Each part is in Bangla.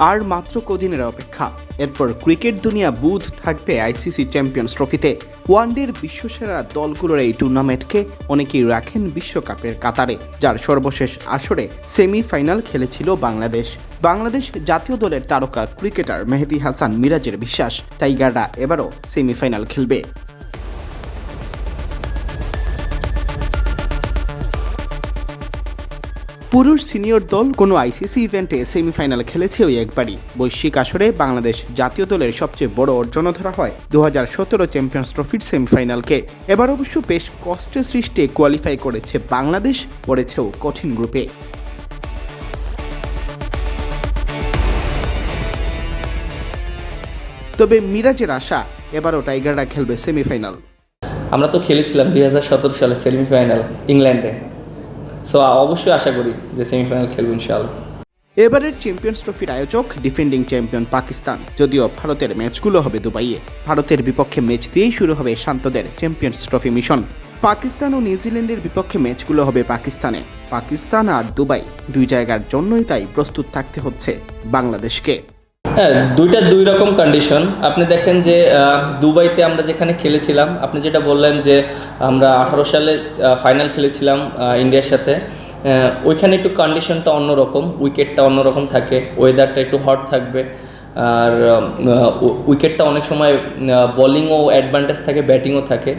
আর মাত্র কদিনের অপেক্ষা। এরপর ক্রিকেট দুনিয়া বুধ থাকবে আইসিসি চ্যাম্পিয়ন্স ট্রফিতে। ওয়ানডের বিশ্বসেরা দলগুলোর এই টুর্নামেন্টকে অনেকেই রাখেন বিশ্বকাপের কাতারে, যার সর্বশেষ আসরে সেমিফাইনাল খেলেছিল বাংলাদেশ। বাংলাদেশ জাতীয় দলের তারকা ক্রিকেটার মেহেদি হাসান মিরাজের বিশ্বাস, টাইগাররা এবারও সেমিফাইনাল খেলবে। পুরুষ সিনিয়র দল কোনো আইসিসি ইভেন্টে সেমিফাইনাল খেলেছে ওই একবারই। বৈশ্বিক আসরে বাংলাদেশ জাতীয় দলের সবচেয়ে বড় অর্জনও ধরা হয় দু হাজার সতেরো চ্যাম্পিয়ন্স ট্রফির সেমিফাইনালকে। এবার অবশ্য বেশ কষ্টের সৃষ্টে কোয়ালিফাই করেছে বাংলাদেশ, পড়েছেও কঠিন গ্রুপে তবে মিরাজের আশা, এবারও টাইগাররা খেলবে সেমিফাইনাল। আমরা তো খেলেছিলাম দুই হাজার সতেরো সালে সেমিফাইনাল ইংল্যান্ডে। সো অবশ্যই আশা করি যে সেমিফাইনাল খেলব ইনশাআল্লাহ। এবারের চ্যাম্পিয়ন্স ট্রফির আয়োজক ডিফেন্ডিং চ্যাম্পিয়ন পাকিস্তান, যদিও ভারতের ম্যাচগুলো হবে দুবাইয়ে। ভারতের বিপক্ষে ম্যাচ দিয়েই শুরু হবে শান্তদের চ্যাম্পিয়ন্স ট্রফি মিশন পাকিস্তান ও নিউজিল্যান্ডের বিপক্ষে ম্যাচগুলো হবে পাকিস্তানে। পাকিস্তান আর দুবাই, দুই জায়গার জন্যই তাই প্রস্তুত থাকতে হচ্ছে বাংলাদেশকে। হ্যাঁ দুইটা দুই রকম কন্ডিশন আপনি দেখেন যে দুবাইতে আমরা যেখানে খেলেছিলাম, আপনি যেটা বললেন যে, আমরা আঠারো সালে ফাইনাল খেলেছিলাম ইন্ডিয়ার সাথে। ওইখানে একটু কন্ডিশনটা অন্যরকম উইকেটটা অন্যরকম থাকে ওয়েদারটা একটু হট থাকবে। আর উইকেটটা অনেক সময় বোলিংও অ্যাডভান্টেজ থাকে ব্যাটিংও থাকে।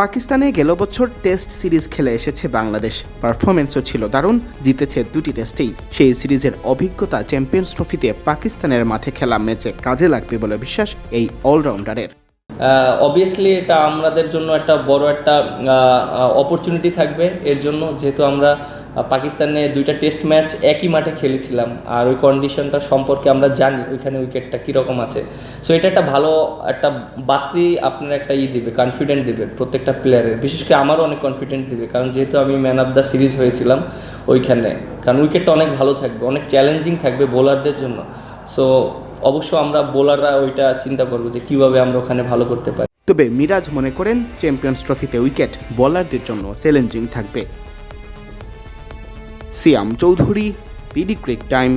পাকিস্তানে গেল বছর টেস্ট সিরিজ খেলে এসেছে বাংলাদেশ। পারফরমেন্সও ছিল দারুণ, জিতেছে দুটি টেস্টেই। সেই সিরিজের অভিজ্ঞতা চ্যাম্পিয়ন্স ট্রফিতে পাকিস্তানের মাঠে খেলা ম্যাচে কাজে লাগবে বলে বিশ্বাস এই অলরাউন্ডারের। অবভিয়াসলি এটা আমাদের জন্য একটা বড় একটা অপরচুনিটি থাকবে। এর জন্য যেহেতু আমরা পাকিস্তানে দুইটা টেস্ট ম্যাচ একই মাঠে খেলেছিলাম। আর ওই কন্ডিশনটা সম্পর্কে আমরা জানি ওইখানে উইকেটটা কীরকম আছে। সো এটা একটা ভালো, একটা বাত্রি আপনার একটা ই দেবে কনফিডেন্ট দেবে প্রত্যেকটা প্লেয়ারের বিশেষ করে আমারও অনেক কনফিডেন্ট দেবে, কারণ যেহেতু আমি ম্যান অফ দ্য সিরিজ হয়েছিলাম ওইখানে। কারণ উইকেটটা অনেক ভালো থাকবে, অনেক চ্যালেঞ্জিং থাকবে বোলারদের জন্য। সো অবশ্য আমরা বোলাররা ওইটা চিন্তা করব যে কীভাবে আমরা ওখানে ভালো করতে পারি। তবে মিরাজ মনে করেন চ্যাম্পিয়ন্স ট্রফিতে উইকেট বোলারদের জন্য চ্যালেঞ্জিং থাকবে। Siam Chowdhury PD cric time.